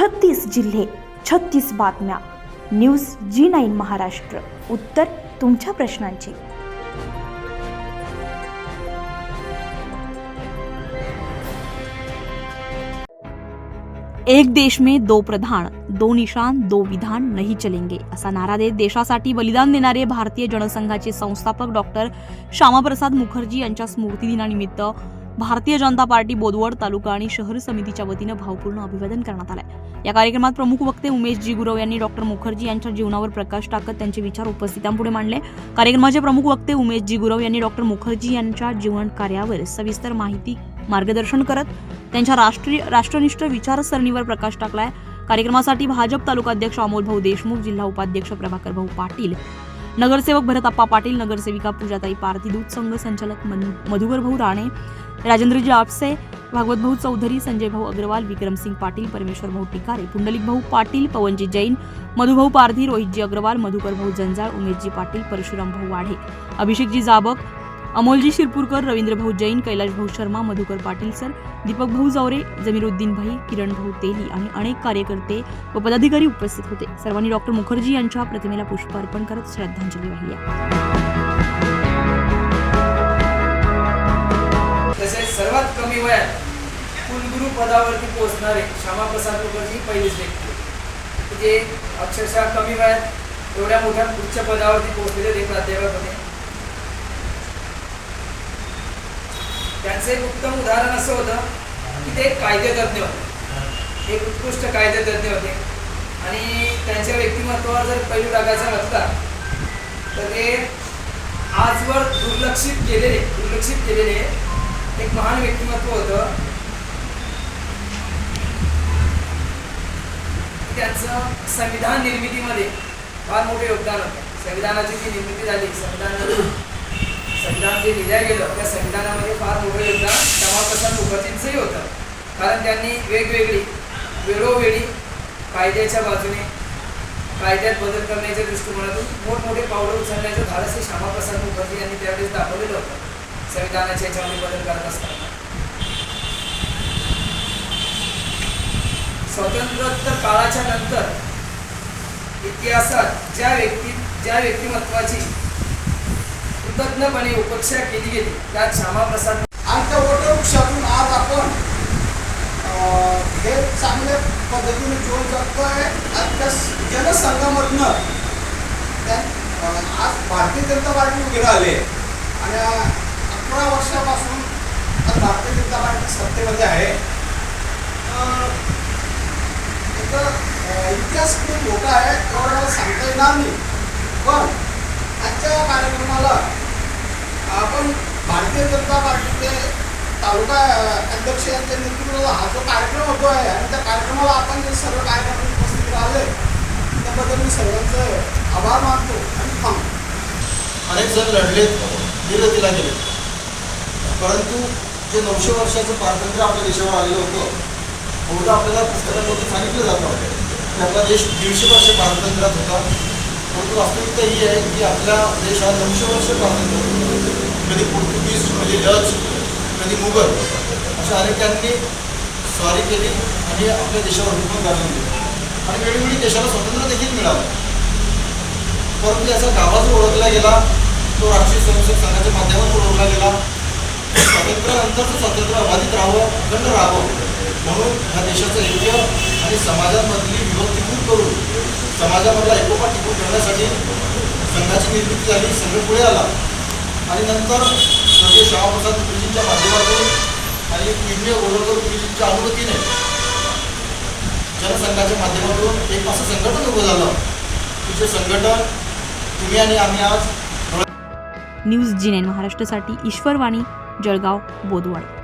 छत्तीस जिल्हे छत्तीस बातम्या. न्यूज जी नाईन महाराष्ट्र. उत्तर तुमच्या प्रश्नांची. एक देश में दो प्रधान दो निशान दो विधान नहीं चलेंगे असा नारा देत देशासाठी बलिदान देणारे भारतीय जनसंघाचे संस्थापक डॉक्टर श्यामाप्रसाद मुखर्जी यांच्या स्मृतिदिनानिमित्त भारतीय जनता पार्टी बोदवड तालुका आणि शहर समितीच्या वतीनं भावपूर्ण अभिवादन करण्यात आलंय. या कार्यक्रमात प्रमुख वक्ते उमेश जी गुरव यांनी डॉक्टर मुखर्जी यांच्या जीवनावर प्रकाश टाकत त्यांचे विचार उपस्थितांपुढे मांडले. कार्यक्रमाचे प्रमुख वक्ते उमेश जी गुरव यांनी डॉक्टर मुखर्जी यांच्या जीवन कार्यावर सविस्तर माहिती मार्गदर्शन करत त्यांच्या राष्ट्रीय राष्ट्रनिष्ठ विचारसरणीवर प्रकाश टाकलाय. कार्यक्रमासाठी भाजप तालुका अध्यक्ष अमोल भाऊ देशमुख जिल्हा उपाध्यक्ष प्रभाकर भाऊ पाटील नगरसेवक भरतप्पा पाटील नगरसेविका पूजाताई पारधी संघ संचालक मधुकर भाऊ राणे राजेंद्रजी आपसे भागवत भाऊ चौधरी संजय भाऊ अग्रवाल विक्रमसिंग पाटील परमेश्वर भाऊ टिकारे पुंडलिक भाऊ पाटील पवनजी जैन मधुभाऊ पारधी रोहितजी अग्रवाल मधुकर भाऊ जंजाळ उमेशजी पाटील परशुराम भाऊ वाढे अभिषेकजी जाबक अमोलजी शिरपूरकर रवींद्र भाऊ जैन कैलाश भाऊ शर्मा मधुकर पाटील सर दीपक भाऊ जावरे जमीरुद्दीन भाई किरण भाऊ तेली आणि अनेक कार्यकर्ते व पदाधिकारी उपस्थित होते. सर्वांनी डॉक्टर मुखर्जी यांच्या प्रतिमेला पुष्प अर्पण करत श्रद्धांजली वाहिली वयात कुलगुरू पदावरती पोहोचणारे श्यामाप्रसाद मुखर्जी पहिलेच व्यक्ती म्हणजे अक्षरशः कमी वयात एवढ्या मोठ्या उच्च पदावरती पोहोचलेले ते प्राध्यापक होते. त्यांचं एक उत्तम उदाहरण असं होतं की ते कायदेतज्ञ होते. एक उत्कृष्ट कायदेतज्ञ होते. आणि त्यांच्या व्यक्तिमत्वावर जर पैलू टाकायचा म्हटला तर ते आजवर दुर्लक्षित केलेले दुर्लक्षित केलेले एक महान व्यक्तिमत्व होतं. त्यांचं संविधान निर्मितीमध्ये फार मोठं योगदान होतं. संविधानाची जी निर्मिती झाली संविधान संविधान जे लिहिल्या गेलं त्या संविधानामध्ये फार मोठं योगदान श्यामाप्रसाद मुखर्जींचंही होतं. कारण त्यांनी वेगवेगळी वेळोवेळी कायद्याच्या बाजूने कायद्यात बदल करण्याच्या दृष्टिकोनातून मोठमोठे पावलं उचलण्याचं धाडस हे श्यामाप्रसाद मुखर्जी यांनी त्यावेळेस दाखवलेलं होतं. संविधानाच्या याच्यामध्ये बदल करत असताना स्वतंत्रोत्तर काळाच्या नंतर इतिहासात ज्या व्यक्ती ज्या व्यक्तिमत्वाची कृतज्ञपणे उपेक्षा केली गेली त्यात श्यामाप्रसाद आणि त्या वटवृक्षातून आज आपण हे चांगल्या पद्धतीने जीवन आहे आणि त्या जनसंघामधनं त्या आज भारतीय जनता पार्टी उभी राहिली आणि अकरा वर्षापासून भारतीय जनता पार्टी सत्तेमध्ये आहे. इतिहास खूप मोठा आहे एवढं मला सांगता येणार नाही. पण आजच्या कार्यक्रमाला आपण भारतीय जनता पार्टीचे तालुका अध्यक्ष यांच्या नेतृत्वाला हा जो कार्यक्रम होतो आहे आणि त्या कार्यक्रमाला आपण जे सर्व कार्यक्रम उपस्थित राहिले त्याबद्दल मी सर्वांचं आभार मानतो आणि थांबतो. अनेक जण लढलेत निर्गतीला गेले परंतु जे नऊशे वर्षाचं पारतंत्र्य आपल्या देशावर आलेलं होतं बहुधा आपल्याला पुस्तकांमध्ये सांगितलं जातं. की आपला देश दीडशे वर्ष पारतंत्र्यात होता. परंतु वास्तविकता ही आहे की आपला देश हा नऊशे वर्ष स्वातंत्र्य होता. कधी पोर्तुगीज कधी डच कधी मुघल अशा अनेकांनी स्वारी केली आणि आपल्या देशावर हुकूम घालून दिली. आणि वेळोवेळी देशाला स्वातंत्र्य देखील मिळालं. परंतु याचा गाभा जो ओळखला गेला तो राष्ट्रीय स्वयंसेवक संघाच्या माध्यमातून ओळखला गेला. स्वातंत्र्यानंतरचं स्वातंत्र्य अबाधित राहावं अखंड राहावं. म्हणून ह्या देशाचं ऐक्य आणि समाजामधली विभक्ती दूर करून समाजामधला एकोपा टिकून करण्यासाठी संघाची निर्मिती झाली संघ पुढे आला. आणि नंतर स्वर्गीय श्यामाप्रसाद मुखर्जींच्या माध्यमातून आणि पिंडे ओळखकर मुखर्जींच्या अनुमतीने जनसंघाच्या माध्यमातून एक असं संघटन उभं झालं. तुझे संघटन तुम्ही आणि आम्ही आज न्यूज जी नाईन महाराष्ट्रासाठी ईश्वरवाणी जळगाव बोदवड.